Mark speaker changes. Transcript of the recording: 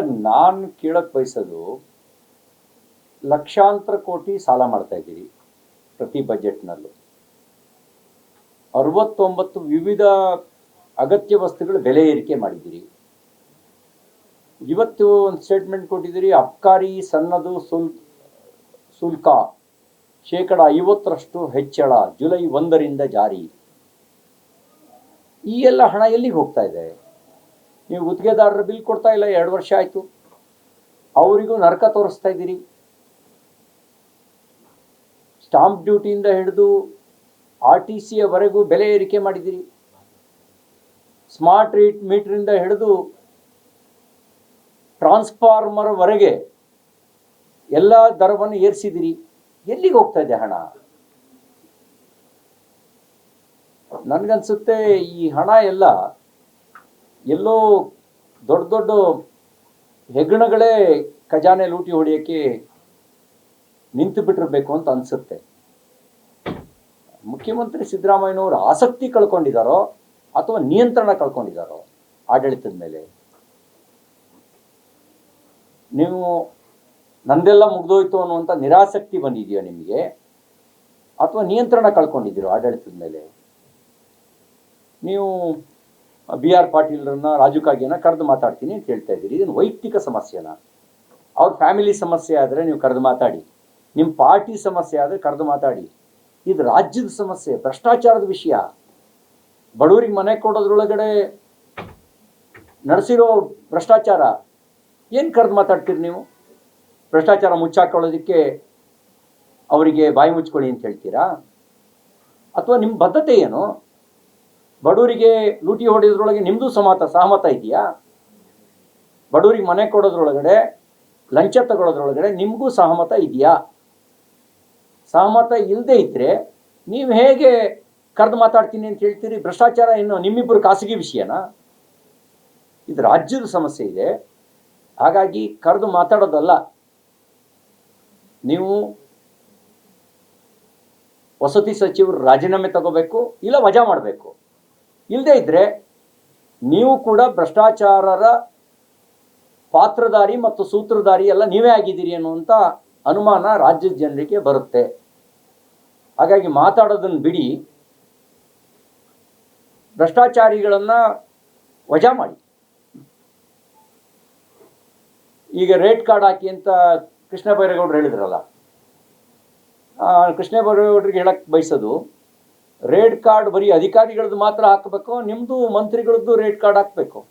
Speaker 1: ಅಲ್ಲ ನಾನು ಕೇಳಕ್ ಬಯಸೋದು ಲಕ್ಷಾಂತರ ಕೋಟಿ ಸಾಲ ಮಾಡ್ತಾ ಇದ್ದೀರಿ ಪ್ರತಿ ಬಜೆಟ್ನಲ್ಲೂ. ಅರವತ್ತೊಂಬತ್ತು ವಿವಿಧ ಅಗತ್ಯ ವಸ್ತುಗಳ ಬೆಲೆ ಏರಿಕೆ ಮಾಡಿದ್ದೀರಿ. ಇವತ್ತು ಒಂದು ಸ್ಟೇಟ್ಮೆಂಟ್ ಕೊಟ್ಟಿದ್ದೀರಿ, ಅಬ್ಕಾರಿ ಸನ್ನದು ಸುಲ್ ಶುಲ್ಕ ಶೇಕಡ ಐವತ್ತರಷ್ಟು ಹೆಚ್ಚಳ ಜುಲೈ ಒಂದರಿಂದ ಜಾರಿ. ಈ ಎಲ್ಲ ಹಣ ಎಲ್ಲಿಗೆ ಹೋಗ್ತಾ ಇದೆ? ನೀವು ಗುತ್ತಿಗೆದಾರರು ಬಿಲ್ ಕೊಡ್ತಾ ಇಲ್ಲ, ಎರಡು ವರ್ಷ ಆಯಿತು. ಅವರಿಗೂ ನರಕ ತೋರಿಸ್ತಾ ಇದ್ದೀರಿ. ಸ್ಟಾಂಪ್ ಡ್ಯೂಟಿಯಿಂದ ಹಿಡಿದು ಆರ್ ಟಿ ಸಿಯವರೆಗೂ ಬೆಲೆ ಏರಿಕೆ ಮಾಡಿದ್ದೀರಿ. ಸ್ಮಾರ್ಟ್ ರೀಟ್ ಮೀಟ್ರಿಂದ ಹಿಡಿದು ಟ್ರಾನ್ಸ್ಫಾರ್ಮರ್ವರೆಗೆ ಎಲ್ಲ ದರವನ್ನು ಏರಿಸಿದಿರಿ ಎಲ್ಲಿಗೆ ಹೋಗ್ತಾ ಇದೆ ಹಣ? ನನಗನ್ಸುತ್ತೆ ಈ ಹಣ ಎಲ್ಲ ಎಲ್ಲೋ ದೊಡ್ಡ ದೊಡ್ಡ ಹೆಗ್ಗಣಗಳೇ ಖಜಾನೆ ಲೂಟಿ ಹೊಡೆಯೋಕ್ಕೆ ನಿಂತು ಬಿಟ್ಟಿರಬೇಕು ಅಂತ ಅನ್ಸುತ್ತೆ. ಮುಖ್ಯಮಂತ್ರಿ ಸಿದ್ದರಾಮಯ್ಯನವರು ಆಸಕ್ತಿ ಕಳ್ಕೊಂಡಿದ್ದಾರೋ ಅಥವಾ ನಿಯಂತ್ರಣ ಕಳ್ಕೊಂಡಿದ್ದಾರೋ ಆಡಳಿತದ ಮೇಲೆ? ನೀವು ನಂದೆಲ್ಲ ಮುಗ್ದೋಯ್ತು ಅನ್ನುವಂಥ ನಿರಾಸಕ್ತಿ ಬಂದಿದೆಯೋ ನಿಮಗೆ? ಅಥವಾ ನಿಯಂತ್ರಣ ಕಳ್ಕೊಂಡಿದ್ದೀರೋ ಆಡಳಿತದ ಮೇಲೆ? ನೀವು ಬಿ ಆರ್ ಪಾಟೀಲ್ರನ್ನ ರಾಜು ಕಾಗೆನ ಕರೆದು ಮಾತಾಡ್ತೀನಿ ಅಂತ ಹೇಳ್ತಾ ಇದ್ದೀರಿ. ಇದನ್ನು ವೈಯಕ್ತಿಕ ಸಮಸ್ಯೆನ? ಅವ್ರ ಫ್ಯಾಮಿಲಿ ಸಮಸ್ಯೆ ಆದರೆ ನೀವು ಕರೆದು ಮಾತಾಡಿ. ನಿಮ್ಮ ಪಾರ್ಟಿ ಸಮಸ್ಯೆ ಆದರೆ ಕರೆದು ಮಾತಾಡಿ. ಇದು ರಾಜ್ಯದ ಸಮಸ್ಯೆ, ಭ್ರಷ್ಟಾಚಾರದ ವಿಷಯ. ಬಡವರಿಗೆ ಮನೆ ಕೊಡೋದ್ರೊಳಗಡೆ ನಡೆಸಿರೋ ಭ್ರಷ್ಟಾಚಾರ, ಏನು ಕರೆದು ಮಾತಾಡ್ತೀರಿ ನೀವು? ಭ್ರಷ್ಟಾಚಾರ ಮುಚ್ಚಾಕೊಳ್ಳೋದಕ್ಕೆ ಅವರಿಗೆ ಬಾಯಿ ಮುಚ್ಕೊಳ್ಳಿ ಅಂತ ಹೇಳ್ತೀರಾ? ಅಥವಾ ನಿಮ್ಮ ಬದ್ಧತೆ ಏನು? ಬಡವರಿಗೆ ಲೂಟಿ ಹೊಡೆಯೋದ್ರೊಳಗೆ ನಿಮ್ಮದು ಸಹಮತ ಸಹಮತ ಇದೆಯಾ? ಬಡವರಿಗೆ ಮನೆ ಕೊಡೋದ್ರೊಳಗಡೆ, ಲಂಚ ತಗೊಳ್ಳೋದ್ರೊಳಗಡೆ ನಿಮಗೂ ಸಹಮತ ಇದೆಯಾ? ಸಹಮತ ಇಲ್ಲದೆ ಇದ್ದರೆ ನೀವು ಹೇಗೆ ಕರೆದು ಮಾತಾಡ್ತೀನಿ ಅಂತ ಹೇಳ್ತೀರಿ? ಭ್ರಷ್ಟಾಚಾರ ಇನ್ನು ನಿಮ್ಮಿಬ್ಬರು ಖಾಸಗಿ ವಿಷಯನಾ? ಇದು ರಾಜ್ಯದ ಸಮಸ್ಯೆ ಇದೆ. ಹಾಗಾಗಿ ಕರೆದು ಮಾತಾಡೋದಲ್ಲ. ನೀವು ವಸತಿ ಸಚಿವರು ರಾಜೀನಾಮೆ ತಗೋಬೇಕು, ಇಲ್ಲ ವಜಾ ಮಾಡಬೇಕು. ಇಲ್ಲದೇ ಇದ್ದರೆ ನೀವು ಕೂಡ ಭ್ರಷ್ಟಾಚಾರರ ಪಾತ್ರಧಾರಿ ಮತ್ತು ಸೂತ್ರಧಾರಿ ಎಲ್ಲ ನೀವೇ ಆಗಿದ್ದೀರಿ ಅನ್ನುವಂಥ ಅನುಮಾನ ರಾಜ್ಯದ ಜನರಿಗೆ ಬರುತ್ತೆ. ಹಾಗಾಗಿ ಮಾತಾಡೋದನ್ನು ಬಿಡಿ. ಭ್ರಷ್ಟಾಚಾರಿಗಳನ್ನು ವಜಾ ಮಾಡಿ. ಈಗ ರೇಟ್ ಕಾರ್ಡ್ ಹಾಕಿ ಅಂತ ಕೃಷ್ಣ ಬೈರೇಗೌಡರು ಹೇಳಿದ್ರಲ್ಲ ಕೃಷ್ಣ ಬೈರೇಗೌಡರಿಗೆ ಹೇಳಕ್ ಬಯಸೋದು ರೇಟ್ ಕಾರ್ಡ್ ಬರೀ ಅಧಿಕಾರಿಗಳದ್ದು ಮಾತ್ರ ಹಾಕಬೇಕು ನಿಮ್ಮದು ಮಂತ್ರಿಗಳದ್ದು ರೇಡ್ ಕಾರ್ಡ್ ಹಾಕಬೇಕು.